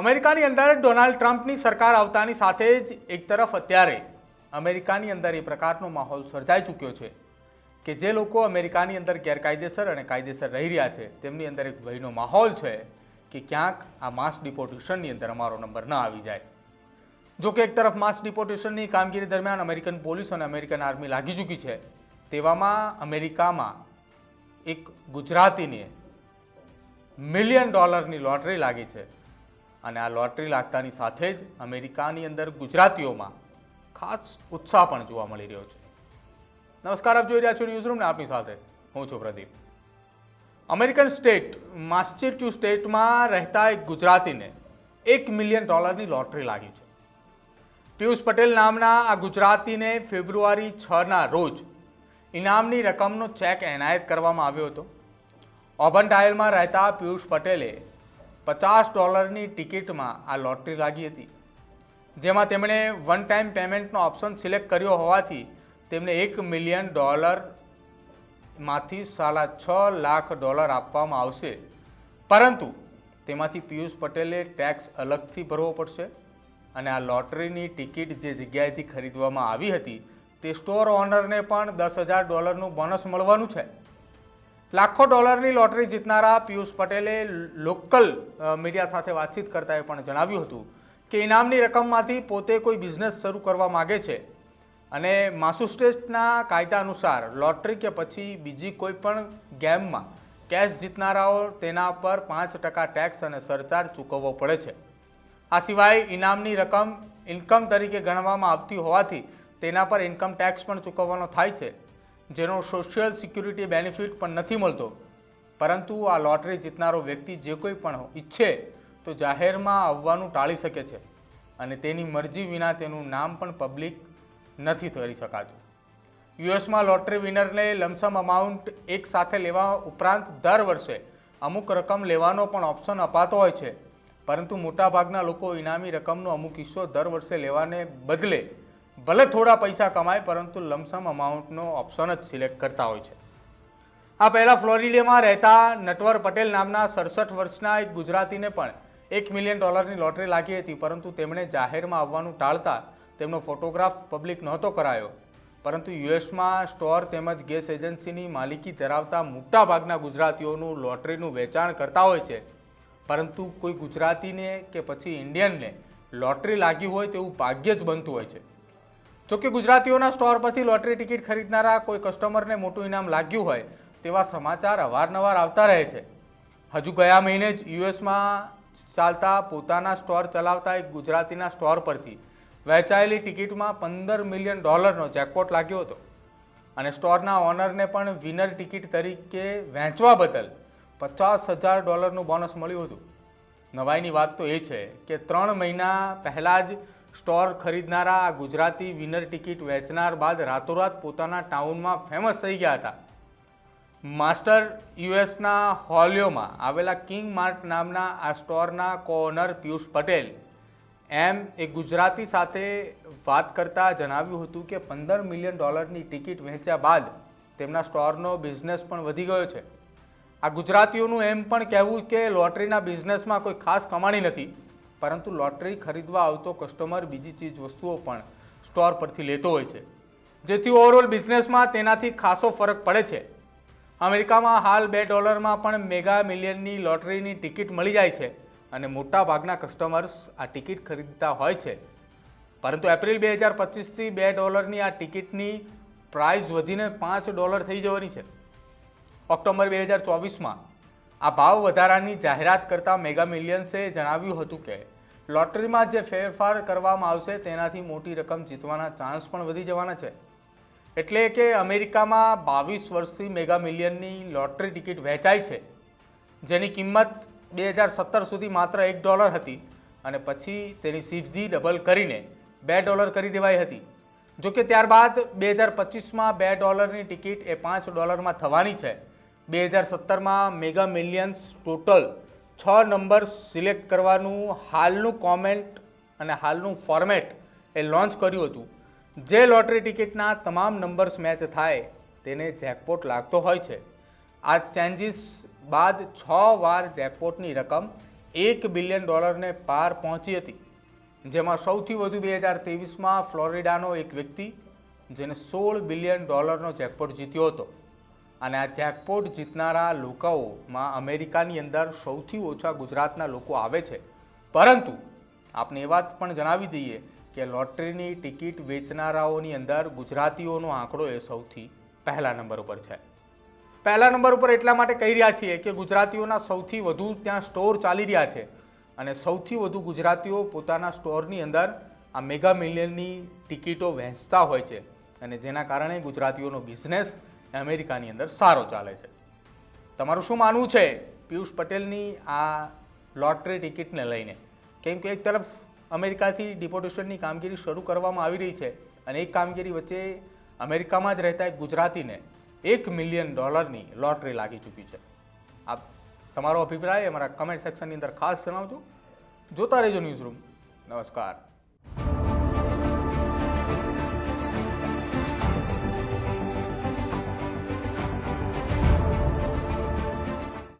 અમેરિકાની અંદર ડોનાલ્ડ ટ્રમ્પની સરકાર આવતાની સાથે જ એક તરફ અત્યારે અમેરિકાની અંદર એ પ્રકારનો માહોલ સર્જાઈ ચૂક્યો છે કે જે લોકો અમેરિકાની અંદર ગેરકાયદેસર અને કાયદેસર રહી રહ્યા છે, તેમની અંદર એક ભયનો માહોલ છે કે ક્યાંક આ માસ ડિપોર્ટેશનની અંદર અમારો નંબર ન આવી જાય. જો કે એક તરફ માસ ડિપોર્ટેશનની કામગીરી દરમિયાન અમેરિકન પોલીસ અને અમેરિકન આર્મી લાગી ચૂકી છે, તેવામાં અમેરિકામાં એક ગુજરાતીને મિલિયન ડોલરની લોટરી લાગી છે. અને આ લોટરી લાગતાની સાથે જ અમેરિકાની અંદર ગુજરાતીઓમાં ખાસ ઉત્સાહ પણ જોવા મળી રહ્યો છે. નમસ્કાર, આપ જોઈ રહ્યા છો ન્યૂઝરૂમને આપની સાથે હું છું પ્રદીપ. અમેરિકન સ્ટેટ માસ્ચેચ્યુ સ્ટેટમાં રહેતા એક ગુજરાતીને એક મિલિયન ડોલરની લોટરી લાગી છે. પિયુષ પટેલ નામના આ ગુજરાતીને ફેબ્રુઆરી છના રોજ ઇનામની રકમનો ચેક એનાયત કરવામાં આવ્યો હતો. ઓબન ડાયલમાં રહેતા પિયુષ પટેલે પચાસ ડોલરની ટિકિટમાં આ લોટરી લાગી હતી. જેમાં તેમણે વન ટાઈમ પેમેન્ટનો ઓપ્શન સિલેક્ટ કર્યો હોવાથી તેમને એક મિલિયન ડોલરમાંથી સાડા છ લાખ ડોલર આપવામાં આવશે. પરંતુ તેમાંથી પિયુષ પટેલે ટેક્સ અલગથી ભરવો પડશે અને આ લોટરીની ટિકિટ જે જગ્યાએથી ખરીદવામાં આવી હતી તે સ્ટોર ઓનરને પણ દસ હજાર ડોલરનું બોનસ મળવાનું છે. લાખો ડોલરની લોટરી જીતનારા પિયુષ પટેલે લોકલ મીડિયા સાથે વાતચીત કરતા એ પણ જણાવ્યું હતું કે ઇનામની રકમમાંથી પોતે કોઈ બિઝનેસ શરૂ કરવા માગે છે. અને માસુસ્ટેટના કાયદા અનુસાર લોટરી કે પછી બીજી કોઈ પણ ગેમમાં કેશ જીતનારાઓ તેના પર પાંચ ટકા ટેક્સ અને સરચાર્જ ચૂકવવો પડે છે. આ સિવાય ઇનામની રકમ ઇન્કમ તરીકે ગણવામાં આવતી હોવાથી તેના પર ઇન્કમ ટેક્સ પણ ચૂકવવાનો થાય છે. જેનો સોશિયલ સિક્યુરિટી બેનિફિટ પણ નથી મળતો. પરંતુ આ લોટરી જીતનારો વ્યક્તિ જે કોઈ પણ ઈચ્છે તો જાહેરમાં આવવાનું ટાળી શકે છે અને તેની મરજી વિના તેનું નામ પણ પબ્લિક નથી કરી શકાતું. યુએસમાં લોટરી વિનરને લમસમ અમાઉન્ટ એક સાથે લેવા ઉપરાંત દર વર્ષે અમુક રકમ લેવાનો પણ ઓપ્શન અપાતો હોય છે. પરંતુ મોટાભાગના લોકો ઇનામી રકમનો અમુક હિસ્સો દર વર્ષે લેવાને બદલે ભલે થોડા પૈસા કમાય, પરંતુ લમસમ અમાઉન્ટનો ઓપ્શન જ સિલેક્ટ કરતા હોય છે. આ પહેલાં ફ્લોરિડામાં રહેતા નટવર પટેલ નામના સડસઠ વર્ષના એક ગુજરાતીને પણ એક મિલિયન ડોલરની લોટરી લાગી હતી, પરંતુ તેમણે જાહેરમાં આવવાનું ટાળતા તેમનો ફોટોગ્રાફ પબ્લિક નહોતો કરાયો. પરંતુ યુએસમાં સ્ટોર તેમજ ગેસ એજન્સીની માલિકી ધરાવતા મોટાભાગના ગુજરાતીઓનું લોટરીનું વેચાણ કરતા હોય છે. પરંતુ કોઈ ગુજરાતીને કે પછી ઇન્ડિયનને લોટરી લાગી હોય તેવું ભાગ્ય જ બનતું હોય છે. જોકે ગુજરાતીઓના સ્ટોર પરથી લોટરી ટિકિટ ખરીદનારા કોઈ કસ્ટમરને મોટું ઇનામ લાગ્યું હોય, તેવા સમાચાર અવારનવાર આવતા રહે છે. હજુ ગયા મહિને જ યુએસમાં ચાલતા પોતાના સ્ટોર ચલાવતા એક ગુજરાતીના સ્ટોર પરથી વહેંચાયેલી ટિકિટમાં પંદર મિલિયન ડોલરનો જેકપોટ લાગ્યો હતો. અને સ્ટોરના ઓનરને પણ વિનર ટિકિટ તરીકે વહેંચવા બદલ પચાસ હજાર ડોલરનું બોનસ મળ્યું હતું. નવાઈની વાત તો એ છે કે ત્રણ મહિના પહેલાં જ સ્ટોર ખરીદનારા આ ગુજરાતી વિનર ટિકિટ વેચનાર બાદ રાતોરાત પોતાના ટાઉનમાં ફેમસ થઈ ગયા હતા. માસ્ટર યુએસના હોલિયોમાં આવેલા કિંગ માર્ટ નામના આ સ્ટોરના કોઓનર પિયુષ પટેલ એમ એ ગુજરાતી સાથે વાત કરતા જણાવ્યું હતું કે પંદર મિલિયન ડોલરની ટિકિટ વેચ્યા બાદ તેમના સ્ટોરનો બિઝનેસ પણ વધી ગયો છે. આ ગુજરાતીઓનું એમ પણ કહેવું કે લોટરીના બિઝનેસમાં કોઈ ખાસ કમાણી નથી. પરંતુ લોટરી ખરીદવા આવતો કસ્ટમર બીજી ચીજ વસ્તુઓ પણ સ્ટોર પરથી લેતો હોય છે. જેથી ઓવરઓલ બિઝનેસમાં તેનાથી ખાસો ફરક પડે છે. અમેરિકામાં હાલ બે ડોલરમાં પણ મેગા મિલિયનની લોટરીની ટિકિટ મળી જાય છે અને મોટા ભાગના કસ્ટમર્સ આ ટિકિટ ખરીદતા હોય છે. પરંતુ એપ્રિલ બે હજાર પચીસથી બે ડોલરની આ ટિકિટની પ્રાઇસ વધીને પાંચ ડોલર થઈ જવાની છે. ઓક્ટોબર બે હજાર ચોવીસમાં આ ભાવ વધારાની જાહેરાત કરતા મેગા મિલિયન્સે જણાવ્યું હતું કે, લોટરીમાં જે ફેરફાર કરવામાં આવશે તેનાથી મોટી રકમ જીતવાના ચાન્સ પણ વધી જવાના છે. એટલે કે અમેરિકામાં બાવીસ વર્ષથી મેગા મિલિયનની લોટરી ટિકિટ વહેંચાઈ છે, જેની કિંમત બે હજાર સત્તર સુધી માત્ર એક ડોલર હતી અને પછી તેની સીધી ડબલ કરીને બે ડોલર કરી દેવાઈ હતી. જોકે ત્યારબાદ બે હજાર પચીસમાં બે ડોલરની ટિકિટ એ પાંચ ડોલરમાં થવાની છે. બે હજાર સત્તરમાં મેગા મિલિયન્સ ટોટલ છ નંબર સિલેક્ટ કરવાનું હાલનું કોમેન્ટ અને હાલનું ફોર્મેટ એ લોન્ચ કર્યું હતું. જે લોટરી ટિકિટના તમામ નંબર્સ મેચ થાય, તેને જેકપોટ લાગતો હોય છે. આ ચેન્જીસ બાદ છ વાર જેકપોટની રકમ એક બિલિયન ડોલરને પાર પહોંચી હતી. જેમાં સૌથી વધુ બે હજાર ત્રેવીસમાં ફ્લોરિડાનો એક વ્યક્તિ, જેને સોળ બિલિયન ડોલરનો જેકપોટ જીત્યો હતો. અને આ જેકપોટ જીતનારા લોકોમાં અમેરિકાની અંદર સૌથી ઓછા ગુજરાતના લોકો આવે છે. પરંતુ આપને એ વાત પણ જણાવી દઈએ કે લોટરીની ટિકિટ વેચનારાઓની અંદર ગુજરાતીઓનો આંકડો એ સૌથી પહેલા નંબર ઉપર છે. પહેલા નંબર ઉપર એટલા માટે કહી રહ્યા છીએ કે ગુજરાતીઓના સૌથી વધુ ત્યાં સ્ટોર ચાલી રહ્યા છે અને સૌથી વધુ ગુજરાતીઓ પોતાના સ્ટોરની અંદર આ મેગા મિલિયનની ટિકિટો વહેંચતા હોય છે અને જેના કારણે ગુજરાતીઓનો બિઝનેસ અમેરિકાની અંદર સારો ચાલે છે. તમારું શું માનવું છે? પિયુષ પટેલની આ લોટરી ટિકિટને લઈને. કેમ કે એક તરફ અમેરિકાથી ડિપોટેશનની કામગીરી શરૂ કરવામાં આવી રહી છે અને એક કામગીરી વચ્ચે અમેરિકામાં જ રહેતા એક ગુજરાતીને એક મિલિયન ડોલરની લોટરી લાગી ચૂકી છે. આપ, તમારો અભિપ્રાય અમારા કમેન્ટ સેક્શનની અંદર ખાસ જણાવજો. જોતા રહેજો ન્યૂઝ રૂમ. નમસ્કાર.